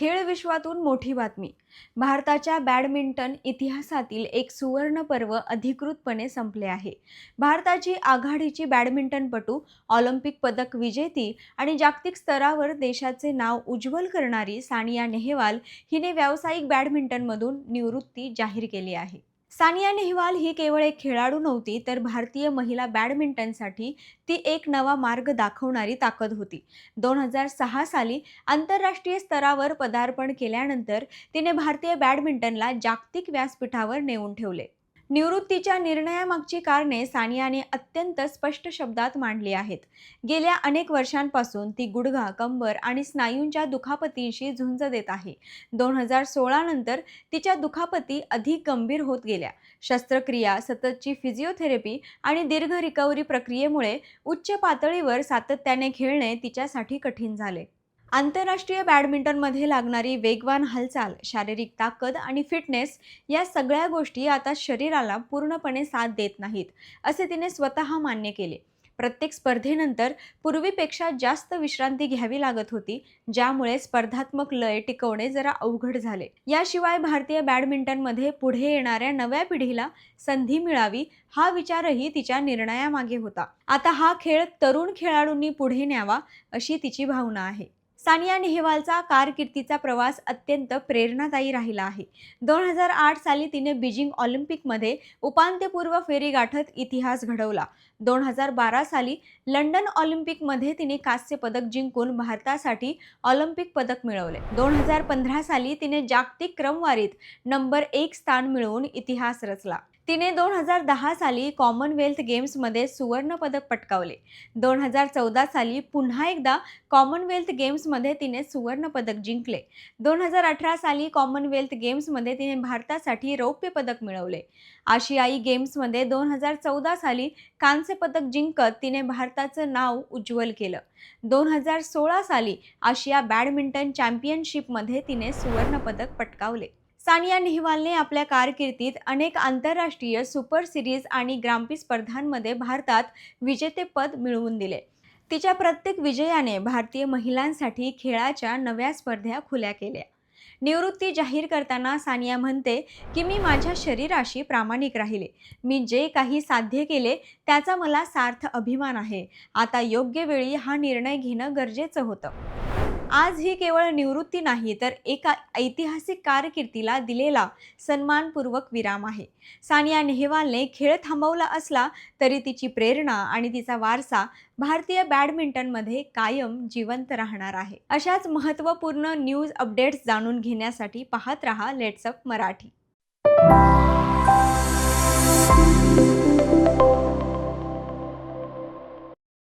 खेळ विश्वातून मोठी बातमी. भारताच्या बॅडमिंटन इतिहासातील एक सुवर्ण पर्व अधिकृतपणे संपले आहे. भारताची आघाडीची बॅडमिंटनपटू ऑलिम्पिक पदक विजेती आणि जागतिक स्तरावर देशाचे नाव उज्ज्वल करणारी सानिया नेहवाल हिने व्यावसायिक बॅडमिंटनमधून निवृत्ती जाहीर केली आहे. सानिया नेहवाल ही केवळ एक खेळाडू नव्हती तर भारतीय महिला बॅडमिंटनसाठी ती एक नवा मार्ग दाखवणारी ताकद होती. दोन हजार सहा साली आंतरराष्ट्रीय स्तरावर पदार्पण केल्यानंतर तिने भारतीय बॅडमिंटनला जागतिक व्यासपीठावर नेऊन ठेवले. निवृत्तीच्या निर्णयामागची कारणे सानियाने अत्यंत स्पष्ट शब्दात मांडली आहेत. गेल्या अनेक वर्षांपासून ती गुडघा कंबर आणि स्नायूंच्या दुखापतींशी झुंज देत आहे. दोन हजार सोळा नंतर तिच्या दुखापती अधिक गंभीर होत गेल्या. शस्त्रक्रिया सततची फिजिओथेरपी आणि दीर्घ रिकव्हरी प्रक्रियेमुळे उच्च पातळीवर सातत्याने खेळणे तिच्यासाठी कठीण झाले. आंतरराष्ट्रीय बॅडमिंटनमध्ये लागणारी वेगवान हालचाल शारीरिक ताकद आणि फिटनेस या सगळ्या गोष्टी आता शरीराला पूर्णपणे साथ देत नाहीत असे तिने स्वतः मान्य केले. प्रत्येक स्पर्धेनंतर पूर्वीपेक्षा जास्त विश्रांती घ्यावी लागत होती ज्यामुळे स्पर्धात्मक लय टिकवणे जरा अवघड झाले. याशिवाय भारतीय बॅडमिंटनमध्ये पुढे येणाऱ्या नव्या पिढीला संधी मिळावी हा विचारही तिच्या निर्णयामागे होता. आता हा खेळ तरुण खेळाडूंनी पुढे न्यावा अशी तिची भावना आहे. सानिया नेहवालचा कारकिर्दीचा प्रवास अत्यंत प्रेरणादायी राहिला आहे. दोन हजार आठ साली तिने बीजिंग ऑलिम्पिकमध्ये उपांत्यपूर्व फेरी गाठत इतिहास घडवला. दोन हजार बारा साली लंडन ऑलिम्पिकमध्ये तिने कांस्य पदक जिंकून भारतासाठी ऑलिम्पिक पदक मिळवले. दोन हजार पंधरा साली तिने जागतिक क्रमवारीत नंबर एक स्थान मिळवून इतिहास रचला. तिने दोन हजार दहा साली कॉमनवेल्थ गेम्समध्ये सुवर्णपदक पटकावले. दोन हजार चौदा साली पुन्हा एकदा कॉमनवेल्थ गेम्समध्ये तिने सुवर्णपदक जिंकले. दोन हजार अठरा साली कॉमनवेल्थ गेम्समध्ये तिने भारतासाठी रौप्य पदक मिळवले. आशियाई गेम्समध्ये दोन हजार चौदा साली कांस्य पदक जिंकत तिने भारताचं नाव उज्ज्वल केलं. दोन हजार सोळा साली आशिया बॅडमिंटन चॅम्पियनशिपमध्ये तिने सुवर्णपदक पटकावले. सानिया नेहवालने आपल्या कारकिर्दीत अनेक आंतरराष्ट्रीय सुपर सिरीज आणि ग्राम्पी स्पर्धांमध्ये भारतात विजेतेपद मिळवून दिले. तिच्या प्रत्येक विजयाने भारतीय महिलांसाठी खेळाच्या नव्या स्पर्धा खुल्या केल्या. निवृत्ती जाहीर करताना सानिया म्हणते की मी माझ्या शरीराशी प्रामाणिक राहिले. मी जे काही साध्य केले त्याचा मला सार्थ अभिमान आहे. आता योग्य वेळी हा निर्णय घेणं गरजेचं होतं. आज ही केवळ निवृत्ती नाही तर एका ऐतिहासिक कारकिर्दीला दिलेला सन्मानपूर्वक विराम आहे. सानिया नेहवालने खेळ थांबवला असला तरी तिची प्रेरणा आणि तिचा वारसा भारतीय बॅडमिंटनमध्ये कायम जिवंत राहणार आहे. अशाच महत्त्वपूर्ण न्यूज अपडेट्स जाणून घेण्यासाठी पाहत रहा लेट्सअप मराठी.